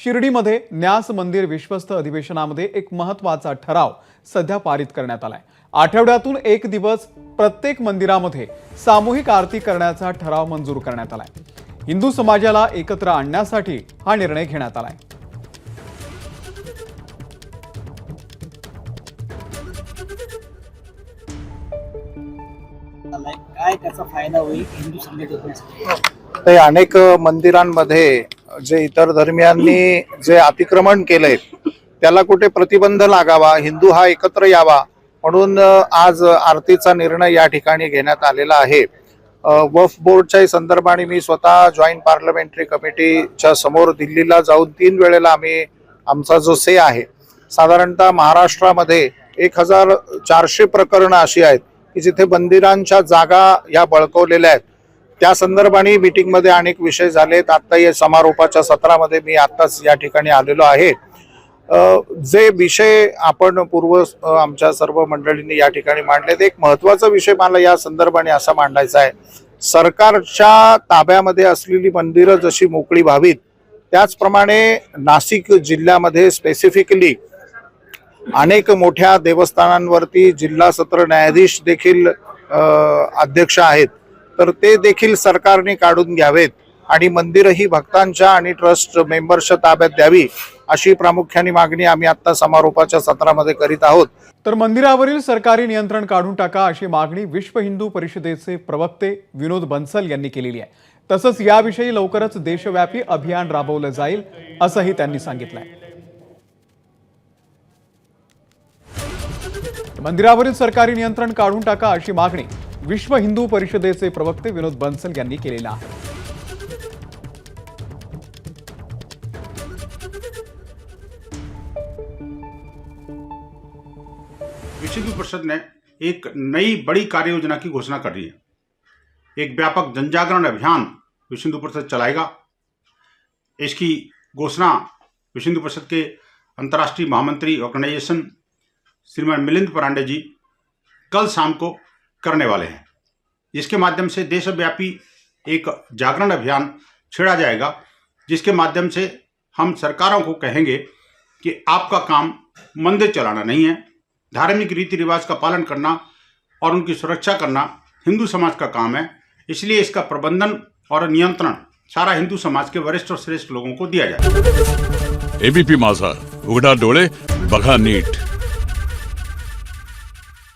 शिर्डीमध्ये न्यास मंदिर विश्वस्त अधिवेशनामध्ये एक महत्त्वाचा ठराव सध्या पारित करण्यात आलाय. आठवड्यातून एक दिवस प्रत्येक मंदिरामध्ये सामूहिक आरती करण्याचा ठराव मंजूर करण्यात आलाय. हिंदू समाजाला एकत्र आणण्यासाठी हा निर्णय घेण्यात आलाय. काय त्याचा फायदा होईल हिंदू संघटनेसाठी ते अनेक मंदिरांमध्ये जे इतर धर्मियांनी जे अतिक्रमण केलंय त्याला कुठे प्रतिबंध लागावा हिंदू हा एकत्र यावा म्हणून आज आरतीचा निर्णय या ठिकाणी घेण्यात आलेला आहे. वफ बोर्डच्या संदर्भाने मी स्वतः जॉईंट पार्लमेंटरी कमिटीच्या समोर दिल्लीला जाऊन तीन वेळेला आम्ही आमचा जो से आहे साधारणतः महाराष्ट्रामध्ये एक हजार चारशे प्रकरणं अशी आहेत की जिथे मंदिरांच्या जागा या बळकवलेल्या आहेत. त्या संदर्भाने मीटिंगमध्ये अनेक विषय झालेत. आत्ता या समारोपाच्या सत्रामध्ये मी आत्ताच या ठिकाणी आलेलो आहे. जे विषय आपण पूर्व आमच्या सर्व मंडळींनी या ठिकाणी मांडलेत एक महत्त्वाचा विषय मला या संदर्भाने असा मांडायचा आहे. सरकारच्या ताब्यामध्ये असलेली मंदिरं जशी मोकळी व्हावीत त्याचप्रमाणे नाशिक जिल्ह्यामध्ये स्पेसिफिकली अनेक मोठ्या देवस्थानांवरती जिल्हा सत्र न्यायाधीश देखील अध्यक्ष आहेत. तर ते देखील सरकारने काढून घ्यावेत आणि मंदिरही भक्तांच्या आणि ट्रस्ट मेंबर्सच्या ताब्यात द्यावी अशी प्रामुख्याने मागणी आम्ही आता समारोपाच्या सत्रामध्ये करीत आहोत. तर मंदिरावरील सरकारी नियंत्रण काढून टाका अशी मागणी विश्व हिंदू परिषदेचे प्रवक्ते विनोद बन्सल यांनी केलेली आहे. तसंच याविषयी लवकरच देशव्यापी अभियान राबवलं जाईल असंही त्यांनी सांगितलंय. मंदिरावरील सरकारी नियंत्रण काढून टाका अशी मागणी विश्व हिंदू परिषदेचे प्रवक्ते विनोद केलेला आहे. विश्व परिषद ने एक नई बड़ी कार्य योजना की घोषणा कर रही है। एक व्यापक जनजागरण अभियान विश्व हिंदू परिषद चलाएगा। इसकी घोषणा विश्व हिंदू परिषद के अंतर्राष्ट्रीय महामंत्री ऑर्गेनाइजेशन श्रीमान मिलिंद परांडे जी कल शाम को करने वाले हैं। जिसके माध्यम से देशव्यापी एक जागरण अभियान छेड़ा जाएगा, जिसके माध्यम से हम सरकारों को कहेंगे कि आपका काम मंदिर चलाना नहीं है, धार्मिक रीति रिवाज का पालन करना और उनकी सुरक्षा करना हिंदू समाज का काम है। इसलिए इसका प्रबंधन और नियंत्रण सारा हिंदू समाज के वरिष्ठ और श्रेष्ठ लोगों को दिया जाए। एबीपी माझा उघडा डोळे बघा नीट।